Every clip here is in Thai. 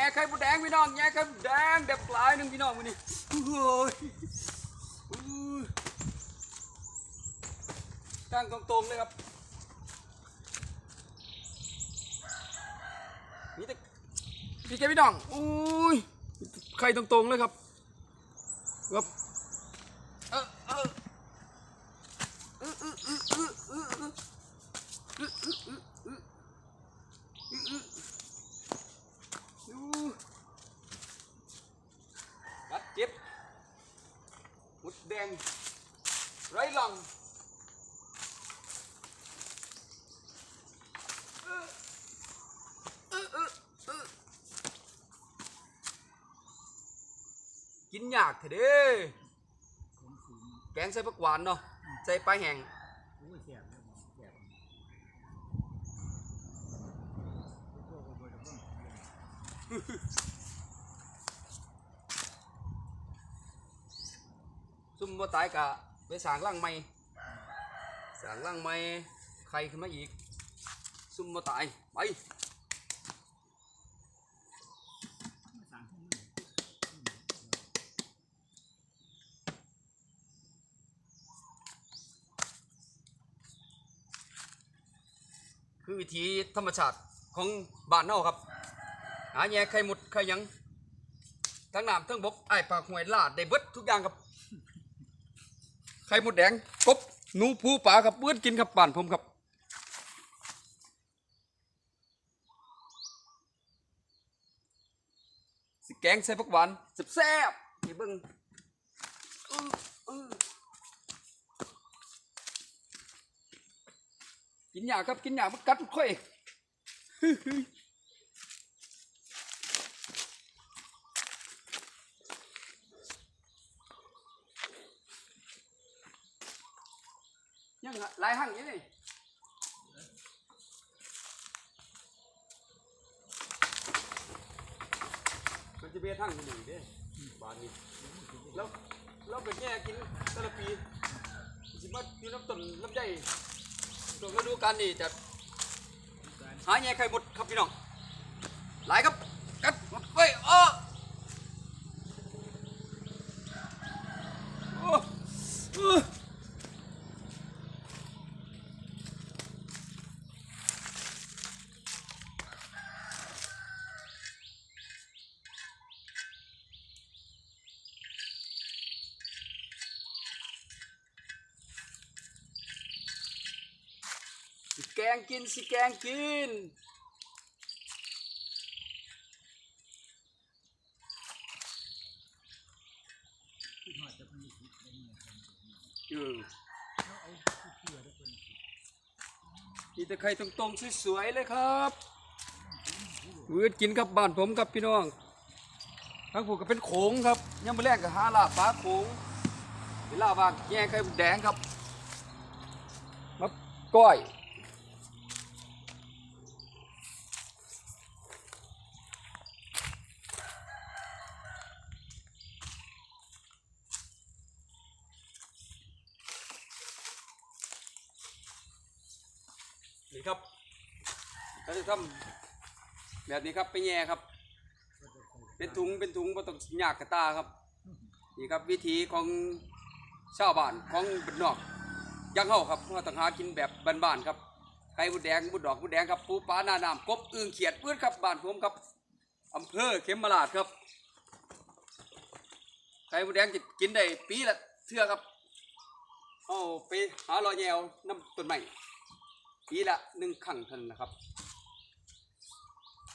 ง่ไข่มดแดงพี่น้องแง่ไข่มดแดงแบบปลายหนึงพี่น้องมือนี่โอ้ยตั้งตรงๆเลยครับนี่แต่พี่แกพี่น้องอุ้ยไข่ตรงๆเลยครับครับ กินยากเถอะเด้แกงใส่ผักหวานเนาะใส่ปลาแห้งโอ้ยแสบเลยแสบซุ่มบ่ตายกะไปสร้างร่างใหม่สร้างร่างใหม่ใครขึ้นมาอีกซุ่มบ่ตายไป สั่งให้มัน คือวิธีธรรมชาติของบ้านเฮาครับ หาแย่ไข่หมดไข่ยังทั้งน้ำทั้งบกไอ้ปากหวยลาดได้เบิดทุกอย่างครับไข่หมดแดงกบหนูผู้ปลาครับเบื้อนกินครับบ้านผมครับสิแกงใส่ผักหวานแซ่บๆนี่เบิ่งอื้ออื้อ กินยากครับกินยากมันกัดค่อยยังหลายหั่งอยู่นี่มันจะเบียดหั่งอยู่นี่เด้บานนี้แล้วเราเป็นแง่กินแต่ละปีสิมาอยู่น้ำต้นลำไย ช่วงฤดูกาลนี่จะหาแง่ไข่หมดครับพี่น้องหลายครับกัดหมดเว้ยอื้อ สิแกงกินสิแกงกินอะมีคิดได้เงินคนเดียวเออเขาเอาผู้เชื่อได้คนมีแต่ไข่ตรงๆสวยๆเลยครับวืดกินครับบ้านผมครับพี่น้องทั้งผูกก็เป็นโขงครับยังไม่แรกกับหาลาบปลาโขงเวลาว่างแย่งไข่แดงครับมาก้อย นี่ครับเราจะทำแบบนี้ครับไปแย่ครับ เป็นถุงเป็นถุงบ่ต้องยากกระตาครับนี่ครับวิธีของชาวบ้านของบ้านนอกยังเฮาครับเราต้องหากินแบบบ้านๆครับไข่บุดแดงบุดดอกบุดแดงครับปูปลาหน้าน้ำกบอึ่งเขียดปื้ดครับบ้านผมครับอำเภอเขมราชครับไข่บุดแดงจะกินได้ปีละเทื่อครับเอาไปหารอยแยวน้ำต้นไม้ ปีละหนึ่งครั้งเท่านั้นนะครับ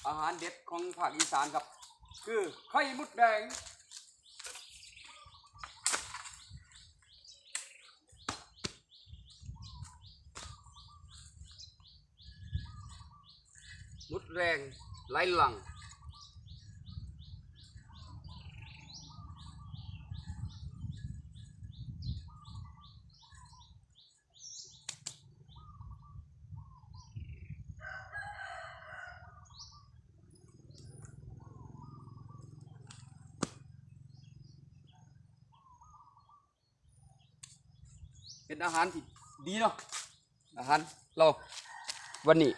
อาหารเด็ดของภาคอีสานครับ คือไข่มดแดงมุดแรงไหลหลัง เป็นอาหารที่ดีเนาะอาหารเราวันนี้